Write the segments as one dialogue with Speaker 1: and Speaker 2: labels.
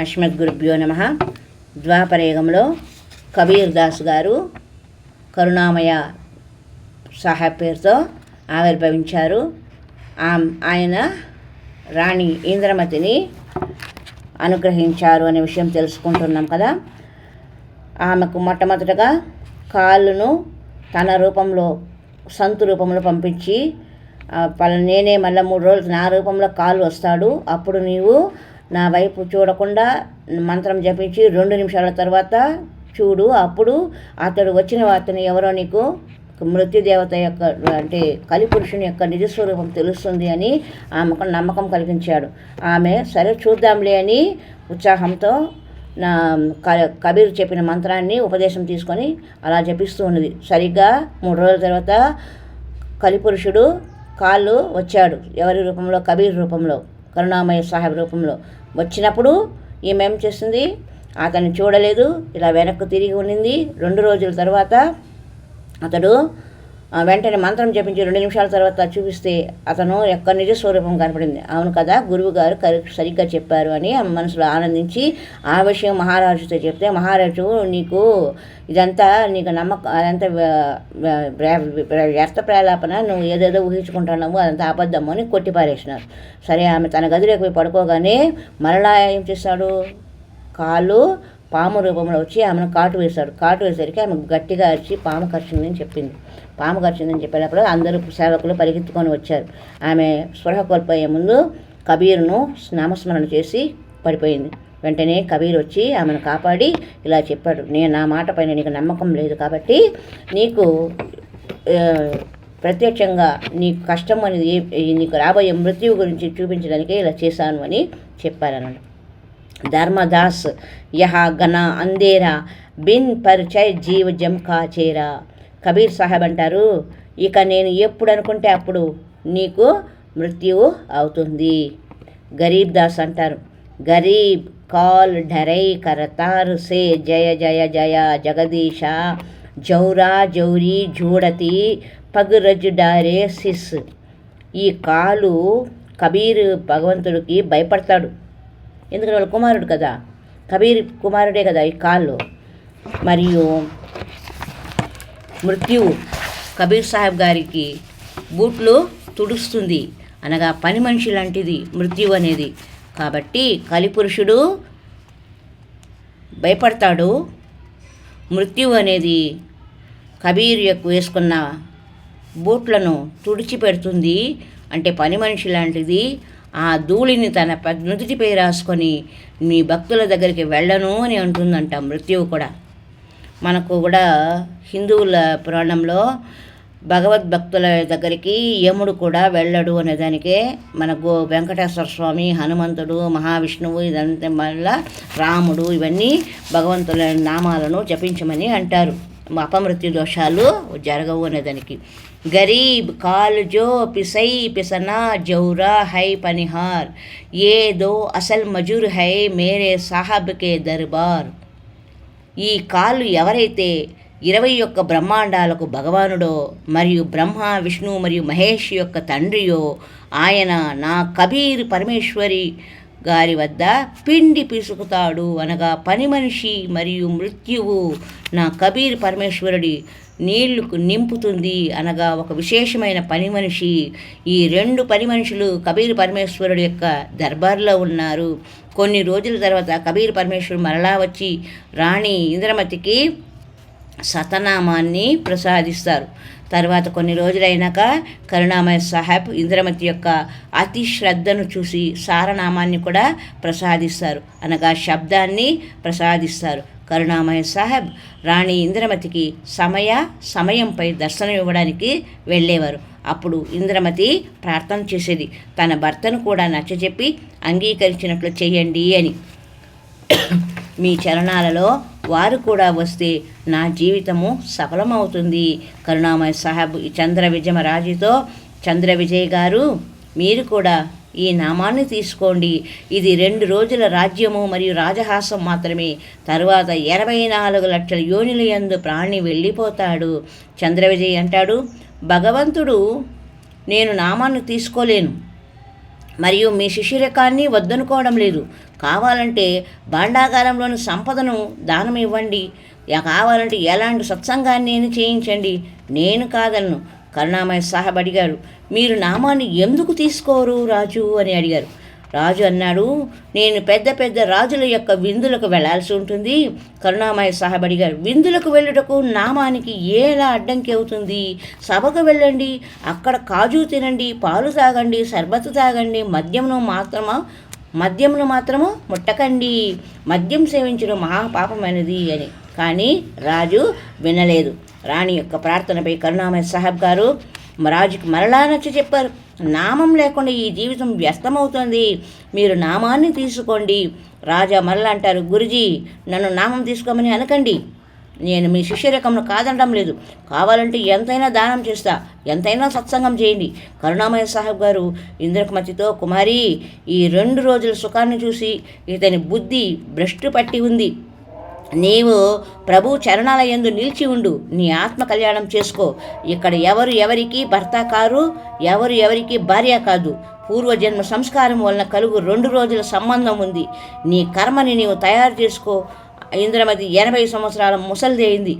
Speaker 1: అశ్మద్గురుభ్యో నమ. ద్వాపరయుగంలో కబీర్ దాస్ గారు కరుణామయ సాహెబ్ పేరుతో ఆవిర్భవించారు. ఆమ్- ఆయన రాణి ఇంద్రమతిని అనుగ్రహించారు అనే విషయం తెలుసుకుంటున్నాం కదా. ఆమెకు మొట్టమొదటగా కాళ్ళను తన రూపంలో సంతు రూపంలో పంపించి నేనే మళ్ళీ మూడు రోజులు నా రూపంలో కాలు వస్తాడు. అప్పుడు నీవు నా వైపు చూడకుండా మంత్రం జపించి రెండు నిమిషాల తర్వాత చూడు అప్పుడు అతడు వచ్చిన అతను ఎవరో నీకు మృత్యుదేవత యొక్క అంటే కలిపురుషుని యొక్క నిజస్వరూపం తెలుస్తుంది అని ఆమెకు నమ్మకం కలిగించాడు. ఆమె సరే చూద్దాంలే అని ఉత్సాహంతో నా కబీర్ చెప్పిన మంత్రాన్ని ఉపదేశం తీసుకొని అలా జపిస్తూ ఉన్నది. సరిగ్గా మూడు రోజుల తర్వాత కలిపురుషుడు కాళ్ళు వచ్చాడు. ఎవరి రూపంలో? కబీర్ రూపంలో. కరుణామయ సాహెబ్ రూపంలో వచ్చినప్పుడు ఈమె ఏం చేసింది? అతన్ని చూడలేదు. ఇలా వెనక్కు తిరిగి ఉండింది. రెండు రోజుల తర్వాత అతడు వెంటనే మంత్రం జపించి రెండు నిమిషాల తర్వాత చూపిస్తే అతను యొక్క నిజస్వరూపం కనపడింది. అవును కదా గురువు గారు సరిగ్గా చెప్పారు అని మనసులో ఆనందించి ఆ విషయం మహారాజుతో చెప్తే మహారాజు నీకు ఇదంతా నీకు నమ్మకం అదంతా వ్యర్థ ప్రలాపన నువ్వు ఏదేదో ఊహించుకుంటున్నావు అదంతా అబద్ధము అని కొట్టిపారేసినారు. సరే ఆమె తన గదిలోకి పోయి పడుకోగానే మరలా ఏం చేశాడు కాళ్ళు పాము రూపంలో వచ్చి ఆమెను కాటు వేశాడు. కాటు వేసరికి ఆమె గట్టిగా అరిచి పాము కరిచిందని చెప్పింది. పాము కరిచిందని చెప్పేటప్పుడు అందరూ సేవకులు పరిగెత్తుకొని వచ్చారు. ఆమె స్పృహ కోల్పోయే ముందు కబీర్ను నామస్మరణ చేసి పడిపోయింది. వెంటనే కబీర్ వచ్చి ఆమెను కాపాడి ఇలా చెప్పాడు. నేను నా మాట పైన నీకు నమ్మకం లేదు కాబట్టి నీకు ప్రత్యక్షంగా నీకు కష్టం అనేది నీకు రాబోయే మృత్యువు గురించి చూపించడానికే ఇలా చేశాను అని చెప్పారన్నాడు ధర్మదాస్ యహ గణ అందేరా బిన్ పరిచయ్ జీవ జంకా కాచేరా కబీర్ సాహెబ్ అంటారు. ఇక నేను ఎప్పుడు అనుకుంటే అప్పుడు నీకు మృత్యువు అవుతుంది. గరీబ్ దాస్ అంటారు. గరీబ్ కాల్ ఢరై కరతార్ సే జయ జయ జయ జగదీశ జౌరా జౌరి జూడతి పగురజ్ డారే సిస్. ఈ కాలు కబీర్ భగవంతుడికి భయపడతాడు. ఎందుకంటే వాళ్ళ కుమారుడు కదా. కబీర్ కుమారుడే కదా ఈ కాళ్ళు. మరియు మృత్యువు. కబీర్ సాహెబ్ గారికి బూట్లు తుడుస్తుంది. అనగా పని మనిషి లాంటిది మృత్యువు అనేది. కాబట్టి కలిపురుషుడు భయపడతాడు. మృత్యువు అనేది కబీర్ యొక్క వేసుకున్న బూట్లను తుడిచిపెడుతుంది అంటే పని మనిషి లాంటిది. ఆ ధూళిని తన నుదుటిపై రాసుకొని మీ భక్తుల దగ్గరికి వెళ్ళను అని అంటుందంట మృత్యువు కూడా. మనకు కూడా హిందువుల పురాణంలో భగవద్భక్తుల దగ్గరికి యముడు కూడా వెళ్ళడు అనే దానికే మనకు వెంకటేశ్వర స్వామి హనుమంతుడు మహావిష్ణువు ఇదంతా వల్ల రాముడు ఇవన్నీ భగవంతుల నామాలను జపించమని అంటారు. అపమృత్యు దోషాలు జరగవు అనేదానికి. గరీబ్ కాలుజో పిసై పిసనా జౌరా హై పనిహార్. ఏదో అసల్ మజూర్ హై మేరే సాహబ్ కే దర్బార్. ఈ కాళ్ళు ఎవరైతే ఇరవై యొక్క బ్రహ్మాండాలకు భగవానుడో మరియు బ్రహ్మ విష్ణు మరియు మహేష్ యొక్క తండ్రియో ఆయన నా కబీర్ పరమేశ్వరి గారి వద్ద పిండి పిసుకుతాడు అనగా పని మనిషి మరియు మృత్యువు నా కబీర్ పరమేశ్వరుడి నీళ్ళకు నింపుతుంది అనగా ఒక విశేషమైన పని మనిషి. ఈ రెండు పని మనుషులు కబీర్ పరమేశ్వరుడు యొక్క దర్బార్లో ఉన్నారు. కొన్ని రోజుల తర్వాత కబీర్ పరమేశ్వరుడు మరలా వచ్చి రాణి ఇంద్రమతికి సతనామాన్ని ప్రసాదిస్తారు. తర్వాత కొన్ని రోజులైనాక కరుణామయ సాహెబ్ ఇంద్రమతి యొక్క అతి శ్రద్ధను చూసి సారనామాన్ని కూడా ప్రసాదిస్తారు. అనగా శబ్దాన్ని ప్రసాదిస్తారు. కరుణామయ సాహెబ్ రాణి ఇంద్రమతికి సమయ సమయంపై దర్శనం ఇవ్వడానికి వెళ్ళేవారు. అప్పుడు ఇంద్రమతి ప్రార్థన చేసేది తన భర్తను కూడా నచ్చజెప్పి అంగీకరించినట్లు చేయండి అని. మీ చరణాలలో వారు కూడా వస్తే నా జీవితము సఫలమవుతుంది. కరుణామయ సాహెబ్ ఈ చంద్ర విజయమరాజుతో చంద్ర విజయ్ గారు మీరు కూడా ఈ నామాన్ని తీసుకోండి. ఇది రెండు రోజుల రాజ్యము మరియు రాజహాసం మాత్రమే. తరువాత ఇరవై నాలుగు లక్షల యోనిల యందు ప్రాణి వెళ్ళిపోతాడు. చంద్ర విజయ్ అంటాడు భగవంతుడు నేను నామాన్ని తీసుకోలేను. మరియు మీ శిష్యరకాన్ని వద్దనుకోవడం లేదు. కావాలంటే భాండాగారంలోని సంపదను దానం ఇవ్వండి కావాలంటే ఎలాంటి సత్సంగాన్ని చేయించండి. నేను కాదన్ను కరుణామయ సాహెబ్ అడిగారు మీరు నామాన్ని ఎందుకు తీసుకోరు రాజు? అని అడిగారు. రాజు అన్నాడు నేను పెద్ద పెద్ద రాజుల యొక్క విందులకు వెళ్ళాల్సి ఉంటుంది. కరుణామయ సాహెబ్ అడిగారు విందులకు వెళ్ళుటకు నామానికి ఎలా అడ్డంకి అవుతుంది? సభకు వెళ్ళండి అక్కడ కాజు తినండి పాలు తాగండి సర్బతు తాగండి మద్యంను మాత్రమా మద్యమును మాత్రము ముట్టకండి మద్యం సేవించడం మహాపాపమైనది అని. కానీ రాజు వినలేదు. రాణి యొక్క ప్రార్థనపై కరుణామయ సాహెబ్ గారు రాజుకి మరలా నచ్చ చెప్పారు. నామం లేకుండా ఈ జీవితం వ్యస్తమవుతుంది. మీరు నామాన్ని తీసుకోండి. రాజా మరలా అంటారు గురుజీ నన్ను నామం తీసుకోమని అనకండి. నేను మీ శిష్యరకంను కాదనడం లేదు. కావాలంటే ఎంతైనా దానం చేస్తా. ఎంతైనా సత్సంగం చేయండి. కరుణామయ సాహెబ్ గారు ఇంద్రకుమతితో కుమారి ఈ రెండు రోజుల సుఖాన్ని చూసి ఇతని బుద్ధి భ్రష్టు పట్టి ఉంది. నీవు ప్రభు చరణాల యందు నిలిచి ఉండు. నీ ఆత్మ కళ్యాణం చేసుకో. ఇక్కడ ఎవరు ఎవరికి భర్త కారు ఎవరు ఎవరికి భార్య కాదు. పూర్వజన్మ సంస్కారం వలన కలుగు రెండు రోజుల సంబంధం ఉంది. నీ కర్మని నీవు తయారు చేసుకో. ఇంద్రమతి ఎనభై సంవత్సరాల ముసలిది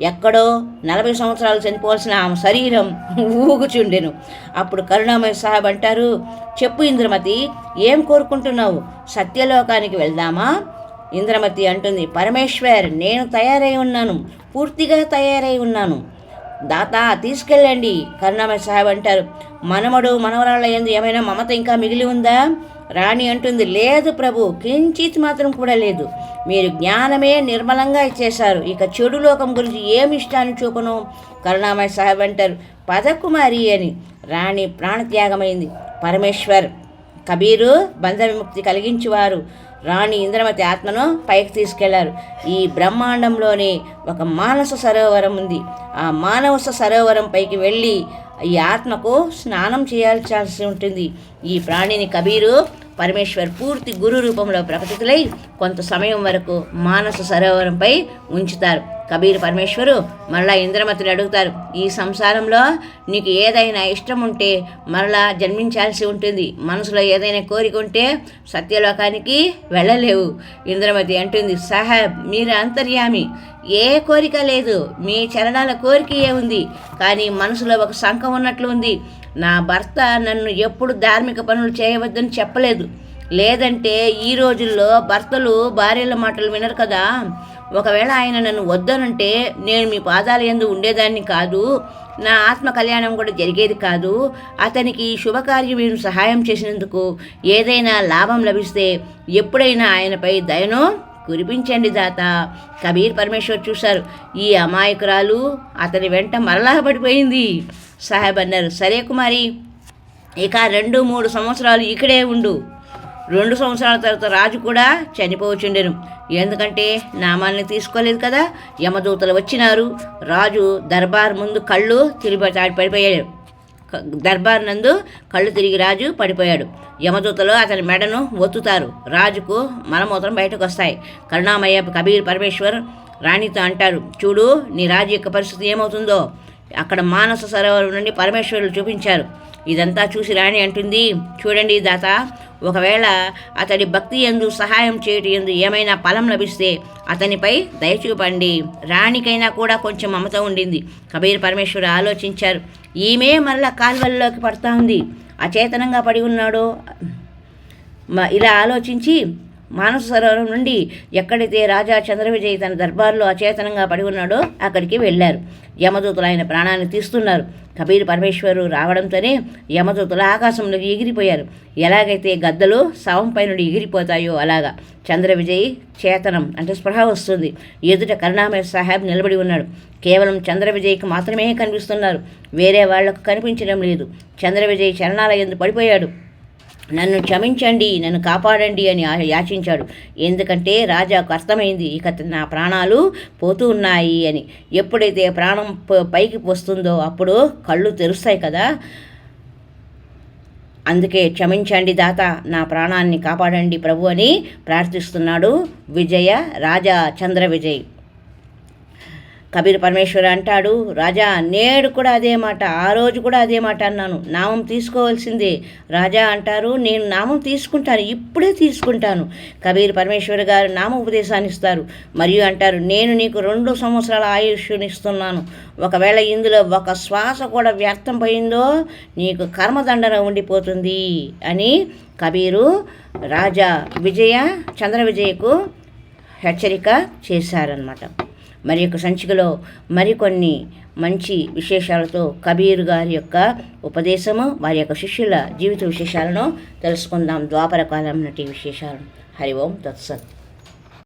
Speaker 1: ఎక్కడో నలభై సంవత్సరాలు చనిపోవాల్సిన ఆమె శరీరం ఊగుచుండెను. అప్పుడు కరుణామయ సాహెబ్ అంటారు చెప్పు ఇంద్రమతి ఏం కోరుకుంటున్నావు? సత్యలోకానికి వెళ్దామా? ఇంద్రమతి అంటుంది పరమేశ్వర్ నేను తయారై ఉన్నాను పూర్తిగా తయారై ఉన్నాను. దాత తీసుకెళ్ళండి కరుణామయ సాహెబ్ అంటారు. మనమడు మనవరాళ్ళ ఎందు ఏమైనా మమత ఇంకా మిగిలి ఉందా? రాణి అంటుంది లేదు ప్రభు కించిత్ మాత్రం కూడా లేదు. మీరు జ్ఞానమే నిర్మలంగా ఇచ్చేశారు ఇక చెడు లోకం గురించి ఏమి ఇష్టాన్ని చూపను? కరుణామయ సాహెబ్ అంటారు పదకుమారి అని. రాణి ప్రాణత్యాగమైంది పరమేశ్వర్ కబీరు బంధ విముక్తి కలిగించువారు. రాణి ఇంద్రమతి ఆత్మను పైకి తీసుకెళ్ళారు. ఈ బ్రహ్మాండంలోనే ఒక మానస సరోవరం ఉంది. ఆ మానవస సరోవరం పైకి వెళ్ళి ఈ ఆత్మకు స్నానం చేయాల్సి ఉంటుంది. ఈ ప్రాణిని కబీరు పరమేశ్వర్ పూర్తి గురు రూపంలో ప్రకటితులై కొంత సమయం వరకు మానస సరోవరంపై ఉంచుతారు. కబీర్ పరమేశ్వరు మరలా ఇంద్రమతిని అడుగుతారు ఈ సంసారంలో నీకు ఏదైనా ఇష్టం ఉంటే మరలా జన్మించాల్సి ఉంటుంది. మనసులో ఏదైనా కోరిక ఉంటే సత్యలోకానికి వెళ్ళలేవు ఇంద్రమతి అంటుంది. సాహెబ్ మీరు అంతర్యామి. ఏ కోరిక లేదు. మీ చరణాల కోరిక ఏ ఉంది. కానీ మనసులో ఒక శంఖం ఉన్నట్లు ఉంది. నా భర్త నన్ను ఎప్పుడు ధార్మిక పనులు చేయవద్దని చెప్పలేదు. లేదంటే ఈ రోజుల్లో భర్తలు భార్యల మాటలు వినరు కదా. ఒకవేళ ఆయన నన్ను వద్దనంటే నేను మీ పాదాల ఎందు ఉండేదాన్ని కాదు నా ఆత్మ కళ్యాణం కూడా జరిగేది కాదు. అతనికి ఈ శుభకార్యం మీరు సహాయం చేసినందుకు ఏదైనా లాభం లభిస్తే ఎప్పుడైనా ఆయనపై దయను కురిపించండి దాత. కబీర్ పరమేశ్వర్ చూశారు. ఈ అమాయకురాలు అతని వెంట మరలా పడిపోయింది. సాహెబ్ అన్నారు సరే కుమారి ఇక రెండు మూడు సంవత్సరాలు ఇక్కడే ఉండు. రెండు సంవత్సరాల తర్వాత రాజు కూడా చనిపోవచ్చుండెను. ఎందుకంటే నామాల్ని తీసుకోలేదు కదా యమదూతలు వచ్చినారు. రాజు దర్బార్ ముందు కళ్ళు తిరిగి పడిపోయాడు. దర్బార్ నందు కళ్ళు తిరిగి రాజు పడిపోయాడు. యమదూతలు అతని మెడను ఒత్తుతారు. రాజుకు మలమూత్రం బయటకు వస్తాయి కరుణామయ్య కబీర్ పరమేశ్వర్ రాణితో అంటారు చూడు నీ రాజు యొక్క పరిస్థితి ఏమవుతుందో? అక్కడ మానస సరోవరం నుండి పరమేశ్వరులు చూపించారు. ఇదంతా చూసి రాణి అంటుంది చూడండి దాత ఒకవేళ అతడి భక్తి ఎందు సహాయం చేయటం ఎందు ఏమైనా ఫలం లభిస్తే అతనిపై దయచూపండి రాణికైనా కూడా కొంచెం మమత ఉండింది. కబీర్ పరమేశ్వరు ఆలోచించారు ఈమె మరలా కాల్వల్లోకి పడతా ఉంది. అచేతనంగా పడి ఉన్నాడో? ఇలా ఆలోచించి మానస సరోవరం నుండి ఎక్కడైతే రాజా చంద్రవిజయ్ తన దర్బార్లో అచేతనంగా పడి ఉన్నాడో అక్కడికి వెళ్ళారు. యమదూతలు ఆయన ప్రాణాన్ని తీస్తున్నారు. కబీర్ పరమేశ్వరు రావడంతోనే యమదూతలు ఆకాశంలోకి ఎగిరిపోయారు. ఎలాగైతే గద్దలు శవంపై నుండి ఎగిరిపోతాయో అలాగా చంద్రవిజయ్ చేతనం అంటే స్పృహ వస్తుంది. ఎదుట కరుణామయ సాహెబ్ నిలబడి ఉన్నాడు. కేవలం చంద్రవిజయ్కి మాత్రమే కనిపిస్తున్నారు. వేరే వాళ్ళకు కనిపించడం లేదు. చంద్రవిజయ్ చరణాల ఎందు పడిపోయాడు. నన్ను క్షమించండి నన్ను కాపాడండి అని యాచించాడు. ఎందుకంటే రాజాకు అర్థమైంది ఇక నా ప్రాణాలు పోతూ ఉన్నాయి అని. ఎప్పుడైతే ప్రాణం పైకి వస్తుందో అప్పుడు కళ్ళు తెరుస్తాయి కదా. అందుకే క్షమించండి దాత నా ప్రాణాన్ని కాపాడండి ప్రభు అని ప్రార్థిస్తున్నాడు విజయ రాజా చంద్ర విజయ్. కబీర్ పరమేశ్వర్ అంటాడు రాజా నేడు కూడా అదే మాట ఆ రోజు కూడా అదే మాట అన్నాను. నామం తీసుకోవాల్సిందే. రాజా అంటారు నేను నామం తీసుకుంటాను ఇప్పుడే తీసుకుంటాను. కబీర్ పరమేశ్వర్ గారు నామ ఉపదేశాన్ని ఇస్తారు. మరియు అంటారు నేను నీకు రెండు సంవత్సరాల ఆయుష్నిస్తున్నాను ఒకవేళ ఇందులో ఒక శ్వాస కూడా వ్యర్థం పోయిందో నీకు కర్మదండన ఉండిపోతుంది. అని కబీరు రాజా విజయ చంద్ర విజయకు హెచ్చరిక చేశారనమాట మరి యొక్క సంచికలో మరికొన్ని మంచి విశేషాలతో కబీర్ గారి యొక్క ఉపదేశము వారి యొక్క శిష్యుల జీవిత విశేషాలను తెలుసుకుందాం. ద్వాపర కాలం నటి విశేషాలను హరి ఓం. తత్సత్.